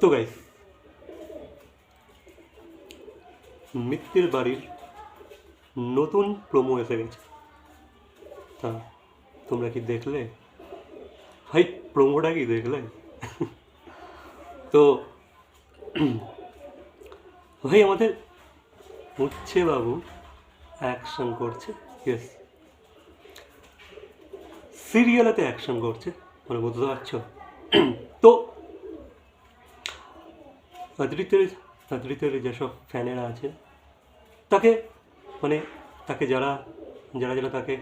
তো গাইস মিত্তির বাড়ির নতুন প্রোমো এসে গেছে। তা, তোমরা কি দেখলে? ভাই প্রোমোটা কি দেখলে? তো, ভাই, আমাদের উচ্ছে বাবু অ্যাকশন করছে ইয়েস সিরিয়ালেতে অ্যাকশন করছে। মানে বুঝতে পারছ? তো অদ্রিতের অদ্রিতের যেসব ফ্যানেরা আছে তাকে মানে তাকে যারা যারা যারা তাকে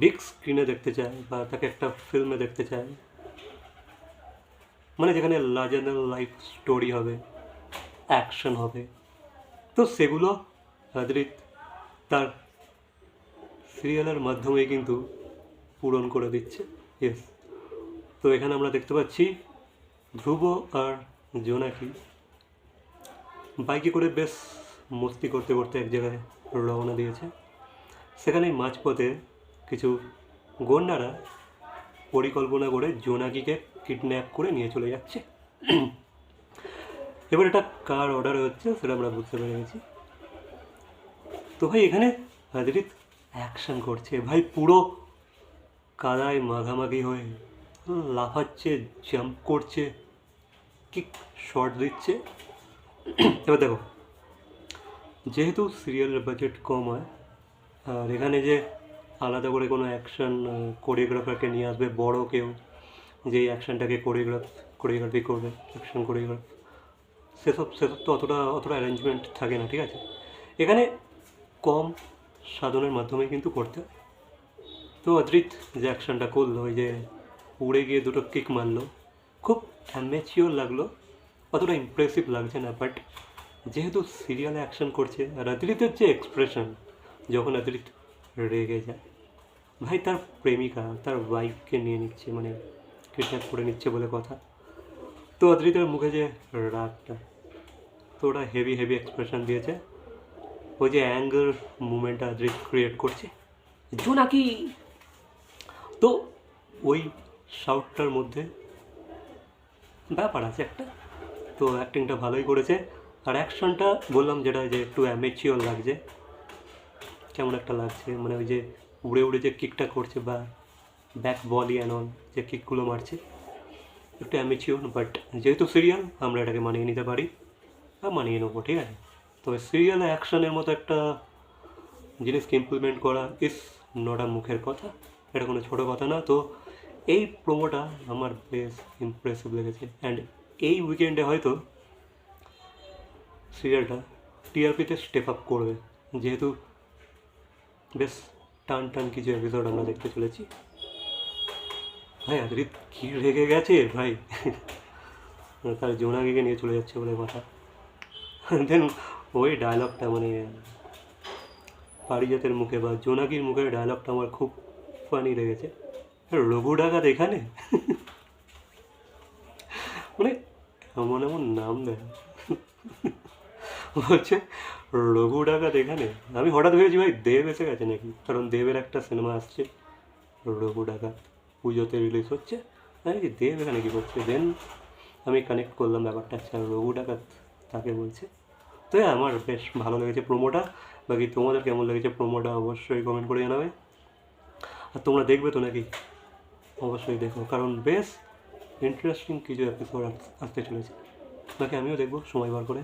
বিগ স্ক্রিনে দেখতে চায় বা তাকে একটা ফিল্মে দেখতে চায় মানে যেখানে লার্জার লাইফ স্টোরি হবে অ্যাকশন হবে, তো সেগুলো অদ্রিত তার সিরিয়ালের মাধ্যমে কিন্তু পূরণ করে দিচ্ছে। ইয়েস তো এখানে আমরা দেখতে পাচ্ছি ধ্রুব আর জোনাকি। বাইকে করে বেশ মস্তি করতে করতে এক জায়গায় রওনা দিয়েছে। সেখানে মাঝপথে কিছু গন্ডারা পরিকল্পনা করে জোনাকিকে কিডন্যাপ করে নিয়ে চলে যাচ্ছে। এবার এটা কার অর্ডার হচ্ছে সেটা আমরা বুঝতে পেরে গেছি। তো ভাই, এখানে হাজরিত অ্যাকশন করছে। ভাই, পুরো কাদায় মাখামাখি হয়ে লাফাচ্ছে জাম্প করছে কিক শট দিচ্ছে। এবার দেখো, যেহেতু সিরিয়ালের বাজেট কম হয়, আর এখানে যে আলাদা করে কোনো অ্যাকশন কোরিওগ্রাফারকে নিয়ে আসবে, বড় কেউ, যে অ্যাকশনটাকে কোরিওগ্রাফ কোরিওগ্রাফি করবে অ্যাকশন কোরিওগ্রাফ সেসব সেসব তো অতটা অতটা অ্যারেঞ্জমেন্ট থাকে না, ঠিক আছে? এখানে কম সাধনের মাধ্যমে কিন্তু করতে তো অদ্রিত যে অ্যাকশনটা করল, ওই যে উড়ে গিয়ে দুটো কিক মারলো। খুব অ্যামেচিওর লাগল, অতটা ইমপ্রেসিভ লাগছে না বাট যেহেতু সিরিয়ালে অ্যাকশন করছে, আর অদ্রিতের যে এক্সপ্রেশন যখন অদ্রিত রেগে যায়, ভাই তার প্রেমিকা, তার ওয়াইফকে নিয়ে নিচ্ছে মানে কিডন্যাপ করে নিচ্ছে বলে কথা। তো অদ্রিতের মুখে যে রাগটা তো ওটা হেভি হেভি এক্সপ্রেশন দিয়েছে। ওই যে অ্যাঙ্গেল মুভমেন্টটা অদ্রিত ক্রিয়েট করছে। জোনাকি! তো ওই শাউটটার মধ্যে ব্যাপার আছে একটা। তো অ্যাক্টিংটা ভালোই করেছে। আর অ্যাকশনটা বললাম যেটা যে একটু অ্যামেচিওর লাগছে। কেমন একটা লাগছে? মানে ওই যে উড়ে উড়ে যে কিকটা করছে বা ব্যাক বল অ্যান্ড অল যে কিকগুলো মারছে, একটু অ্যামেচিওর বাট যেহেতু সিরিয়াল আমরা এটাকে মানিয়ে নিতে পারি। বা মানিয়ে নেব, ঠিক আছে? তবে সিরিয়াল অ্যাকশনের মতো একটা জিনিসকে ইমপ্লিমেন্ট করা ইস নটা মুখের কথা। এটা কোনো ছোটো কথা না। তো এই প্রোমোটা আমার বেশ ইমপ্রেসিভ লেগেছে অ্যান্ড এই উইকেন্ডে হয়তো সিরিয়ালটা টিআরপিতে স্টেপ আপ করবে। যেহেতু বেশ টান টান কিছু এপিসোড আমরা দেখতে চলেছি। ভাই আদরিত কি রেগে গেছে? ভাই, তার জোনাগিকে নিয়ে চলে যাচ্ছে বলে কথা। দেন ওই ডায়লগটা মানে পারিজাতের মুখে বা জোনাকির মুখের ডায়লগটা আমার খুব ফানি লেগেছে। রঘু ডাকাত এখানে? মানে এমন এমন নাম দেয়। হচ্ছে রঘু ডাকাত এখানে? আমি হঠাৎ ভেবেছি ভাই দেব এসে গেছে নাকি? কারণ দেবের একটা সিনেমা আসছে রঘু ডাকাত। পুজোতে রিলিজ হচ্ছে। আমি কি দেব এখানে কী করছে? দেন আমি কানেক্ট করলাম ব্যাপারটা। আচ্ছা রঘু ডাকাত তাকে বলছে তো হ্যাঁ, আমার বেশ ভালো লেগেছে প্রোমোটা বাকি তোমাদের কেমন লেগেছে প্রোমোটা অবশ্যই কমেন্ট করে জানাবে। আর তোমরা দেখবে তো নাকি? অবশ্যই দেখো কারণ বেশ ইন্টারেস্টিং কিছু এপিসোড আসতে চলেছে। বাকি আমিও দেখব, সময় বার করে।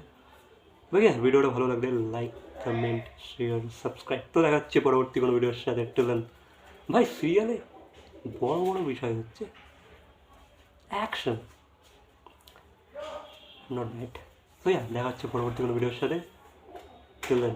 বাকি হ্যাঁ ভিডিওটা ভালো লাগলে লাইক কমেন্ট শেয়ার সাবস্ক্রাইব তো দেখাচ্ছে পরবর্তী কোনো ভিডিওর সাথে। টিলেন ভাই সিরিয়ালে বড় বড় বিষয় হচ্ছে অ্যাকশন নট ব্যাড তো হ্যাঁ দেখা পরবর্তী কোনো ভিডিওর সাথে। টিলেন